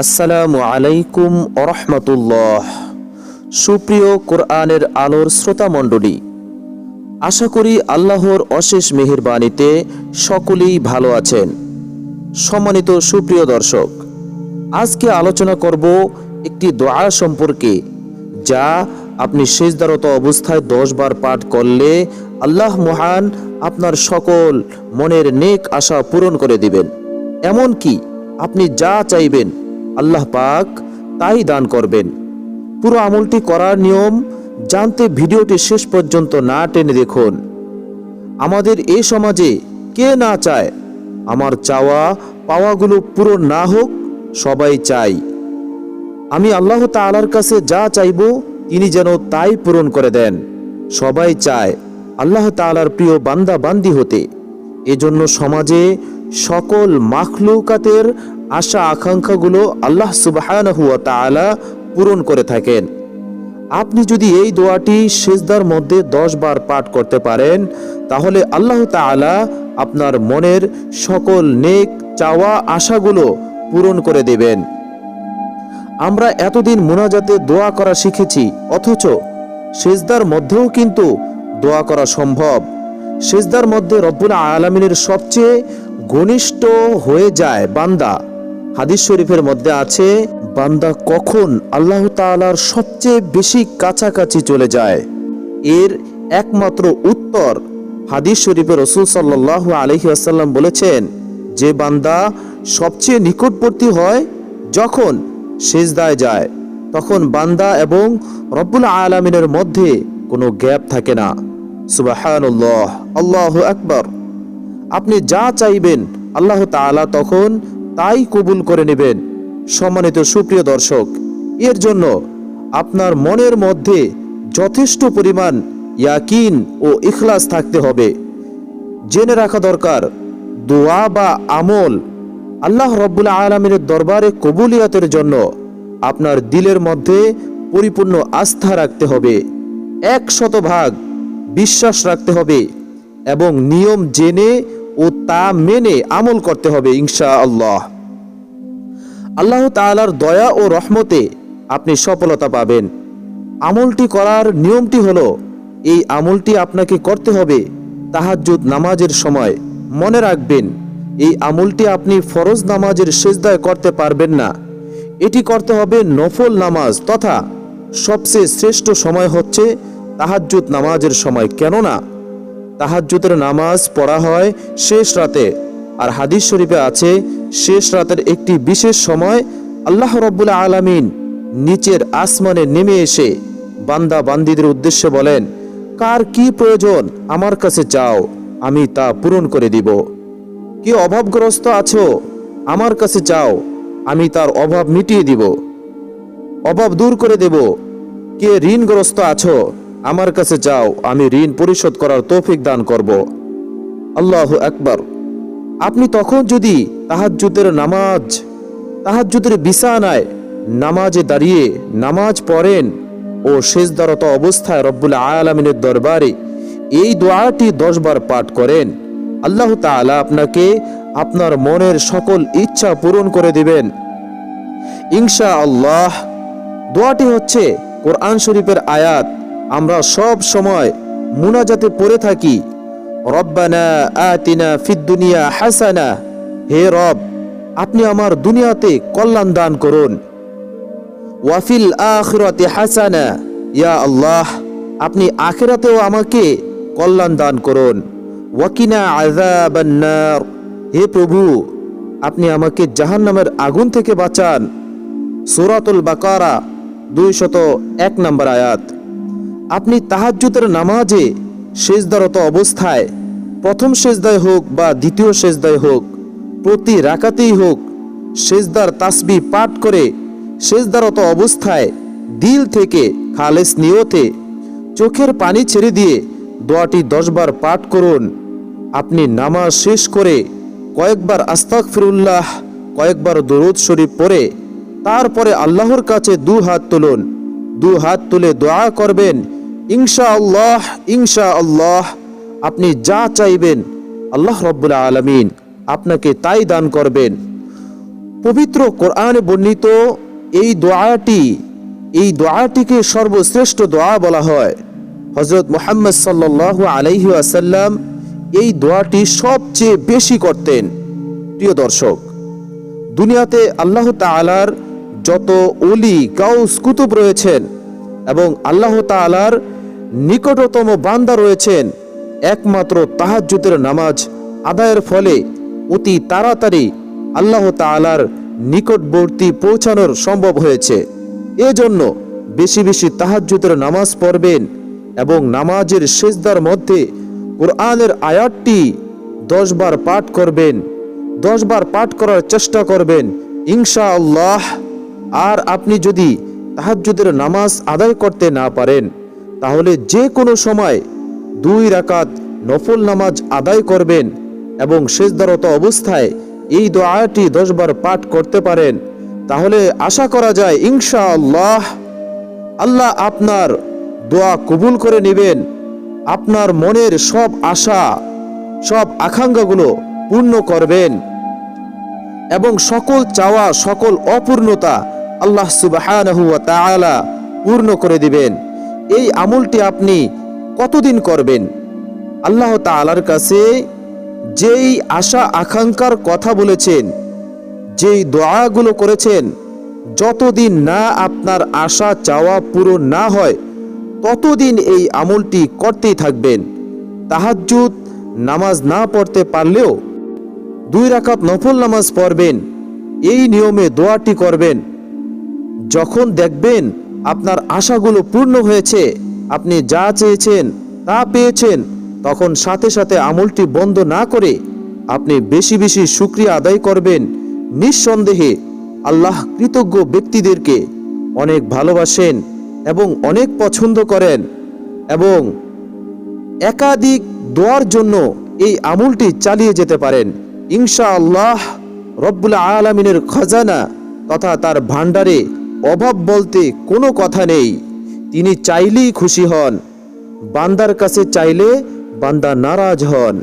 আসসালামু আলাইকুম আরহামতুল্লাহ সুপ্রিয় কোরআনের আলোর শ্রোতা মণ্ডলী, আশা করি আল্লাহর অশেষ মেহেরবানিতে সকলেই ভালো আছেন। সম্মানিত সুপ্রিয় দর্শক, আজকে আলোচনা করব একটি দোয়া সম্পর্কে, যা আপনি শেষদারত অবস্থায় দশ বার পাঠ করলে আল্লাহ মহান আপনার সকল মনের নেক আশা পূরণ করে দিবেন। এমন কি আপনি যা চাইবেন আল্লাহ পাক তাই দান করবেন। পুরো আমলটি করার নিয়ম জানতে ভিডিওটি শেষ পর্যন্ত না টেনে দেখুন। আমাদের এ সমাজে কে না চায়, আমার চাওয়া পাওয়াগুলো পুরো না হোক, সবাই চাই। আমি আল্লাহ তাআলার কাছে যা চাইব, তিনি যেন তাই পূরণ করে দেন। সবাই চায় আল্লাহ তাআলার প্রিয় বান্দা বান্দি হতে। এজন্য সমাজে সকল মাখলুকাতের আশা আকাঙ্ক্ষাগুলো আল্লাহ সুবহানাহু ওয়া তাআলা পূরণ করে থাকেন। আপনি যদি এই দোয়াটি সেজদার মধ্যে দশ বার পাঠ করতে পারেন, তাহলে আল্লাহ তাআলা আপনার মনের সকল নেক চাওয়া আশাগুলো পূরণ করে দেবেন। আমরা এতদিন মোনাজাতে দোয়া করা শিখেছি, অথচ সেজদার মধ্যেও কিন্তু দোয়া করা সম্ভব। সেজদার মধ্যে রব্বুল আলমিনের সবচেয়ে ঘনিষ্ঠ হয়ে যায় বান্দা। হাদিস শরীফের মধ্যে আছে, বান্দা কখন আল্লাহ তাআলার সবচেয়ে বেশি কাছাকাছি চলে যায়? এর একমাত্র উত্তর হাদিস শরীফের রসুল সাল্লাহ আলহি আসাল্লাম বলেছেন, যে বান্দা সবচেয়ে নিকটবর্তী হয় যখন সেজদায় যায়, তখন বান্দা এবং রব্বুল আলমিনের মধ্যে কোনো গ্যাপ থাকে না। সুবাহানুল্লাহ, আল্লাহ আকবর। আপনি যা চাইবেন আল্লাহ তাআলা তখন তাই কবুল করে নেবেন, সম্মানিত সুপ্রিয় দর্শক। এর জন্য আপনার মনের মধ্যে যথেষ্ট পরিমাণ ইয়াকিন ও ইখলাস থাকতে হবে। জেনে রাখা দরকার, দোয়া বা আমল আল্লাহ রব্বুল আলমিনের দরবারে কবুলিয়াতের জন্য আপনার দিলের মধ্যে পরিপূর্ণ আস্থা রাখতে হবে। এক শতভাগ বিশ্বাস রাখতে হবে এবং নিয়ম জেনে ও তা মেনে আমল করতে হবে ইনশা আল্লাহ আল্লাহ তাআলার দয়া ও রহমতে আপনি সফলতা পাবেন। আমলটি করার নিয়মটি হলো, এই আমলটি আপনাকে করতে হবে তাহাজ্জুদ নামাজের সময়। মনে রাখবেন, এই আমলটি আপনি ফরজ নামাজের সেজদায় করতে পারবেন না। এটি করতে হবে নফল নামাজ তথা সবচেয়ে শ্রেষ্ঠ সময় হচ্ছে তাহাজ্জুদ নামাজের সময়। কেননা তাহাজ্জুদের নামাজ পড়া হয় শেষ রাতে। আর হাদিস শরীফে আছে, শেষ রাতের একটি বিশেষ সময় আল্লাহ রব্বুল আলামিন নিচের আসমানে নেমে এসে বান্দা বান্দিদের উদ্দেশ্যে বলেন, কার কি প্রয়োজন আমার কাছে চাও আমি তা পূরণ করে দিব। কি অভাবগ্রস্ত আছো, আমার কাছে চাও আমি তার অভাব মিটিয়ে দিব। অভাব দূর করে দেব। কে ঋণগ্রস্ত আছো আমার কাছে যাও, আমি ঋণ পরিশোধ করার তৌফিক দান করব। আল্লাহ আকবার। আপনি তখন যদি তাহাজ্জুদের নামাজ, তাহাজ্জুদের বিছানায় নামাজে দাঁড়িয়ে নামাজ পড়েন ও শেষদারত অবস্থায় রব্বুল আলমিনের দরবারে এই দোয়াটি দশবার পাঠ করেন, আল্লাহ তাআলা আপনাকে আপনার মনের সকল ইচ্ছা পূরণ করে দিবেন। ইনশা আল্লাহ দোয়াটি হচ্ছে কোরআন শরীফের আয়াত। আমরা সব সময় মুনাজাতে পড়ে থাকি। রব্বানা আতিনা ফিদ দুনিয়া হাসানা। হে রব, আপনি আমার দুনিয়াতে কল্যাণ দান করুন। ওয়াফিল আখিরাতে হাসানা, ইয়া আল্লাহ, আপনি আখেরাতেও আমাকে কল্যাণ দান করুন। ওয়াকিনা আযাবান্নার হে প্রভু, আপনি আমাকে জাহান্নামের আগুন থেকে বাঁচান। সূরাতুল বাকারা, দুইশত এক নম্বর আয়াত। আপনি তাহাজ্জুদের নামাজে সেজদারত অবস্থায়। প্রথম সেজদায় হোক বা দ্বিতীয় সেজদায় হোক, প্রতি রাকাতেই হোক সেজদার তাসবি পাঠ করে সেজদারত অবস্থায় দিল থেকে খালেস নিয়তে চোখের পানি ছেড়ে দিয়ে দোয়াটি দশবার পাঠ করুন। আপনি নামাজ শেষ করে কয়েকবার আস্তাক ফিরুল্লাহ কয়েকবার দরুদ শরীফ পড়ে, তারপরে আল্লাহর কাছে দু হাত তুলুন। দু হাত তুলে দোয়া করবেন ইনশা আল্লাহ ইনশা আল্লাহ আপনি যা চাইবেন, আল্লাহ রব্বুল আলমিন আপনাকে তাই দান করবেন। পবিত্র কোরআনে বর্ণিত এই দোয়াটি, এই দোয়াটিকে সর্বশ্রেষ্ঠ দোয়া বলা হয়। হজরত মোহাম্মদ সাল্লাহ আলাইহি আসাল্লাম এই দোয়াটি সবচেয়ে বেশি করতেন, প্রিয় দর্শক। দুনিয়াতে আল্লাহ তালার যত অলি গাউস, কুতুব রয়েছেন এবং আল্লাহ তালার নিকটতম বান্দা রয়েছেন। একমাত্র তাহাজ্জুদের নামাজ আদায়ের ফলে অতি তাড়াতাড়ি আল্লাহ তালার নিকটবর্তী পৌঁছানোর সম্ভব হয়েছে। এজন্য বেশি বেশি তাহাজ্জুদের নামাজ পড়বেন এবং নামাজের সেজদার মধ্যে কোরআনের আয়াতটি দশবার পাঠ করবেন দশবার পাঠ করার চেষ্টা করবেন ইনশা আল্লাহ আর আপনি যদি তাহাজ্জুদের নামাজ আদায় করতে না পারেন তাহলে যে কোনো সময় দুই রাকাত নফল নামাজ আদায় করবেন এবং শেষদারত অবস্থায় এই দোয়াটি দশবার পাঠ করতে পারেন, তাহলে আশা করা যায় ইনশা আল্লাহ আল্লাহ আপনার দোয়া কবুল করে নেবেন, আপনার মনের সব আশা, সব আকাঙ্ক্ষাগুলো পূর্ণ করবেন এবং সকল চাওয়া, সকল অপূর্ণতা আল্লাহ তাআলা পূর্ণ করে দিবেন। এই আমলটি আপনি কতদিন করবেন? আল্লাহ তাআলার কাছে যেই আশা আকাঙ্ক্ষার কথা বলেছেন, যেই দোয়াগুলো করেছেন, যতদিন না আপনার আশা চাওয়া পূরণ না হয়, ততদিন এই আমলটি করতেই থাকবেন। তাহাজ্জুদ নামাজ না পড়তে পারলেও দুই রাকাত নফল নামাজ পড়বেন, এই নিয়মে দোয়াটি করবেন। যখন দেখবেন আপনার আশাগুলো পূর্ণ হয়েছে, আপনি যা চেয়েছেন তা পেয়েছেন, তখন সাথে সাথে আমলটি বন্ধ না করে আপনি বেশি বেশি শুক্রিয়া আদায় করবেন। নিঃসন্দেহে আল্লাহ কৃতজ্ঞ ব্যক্তিদেরকে অনেক ভালোবাসেন এবং অনেক পছন্দ করেন এবং একাধিক দোয়ার জন্য এই আমলটি চালিয়ে যেতে পারেন। ইনশা আল্লাহ রব্বুল আলমিনের খজানা তথা তার ভাণ্ডারে অভাব বলতে কোনো কথা নেই। তিনি চাইলেই খুশি হন। বান্দার কাছে চাইলে বান্দা নারাজ হন।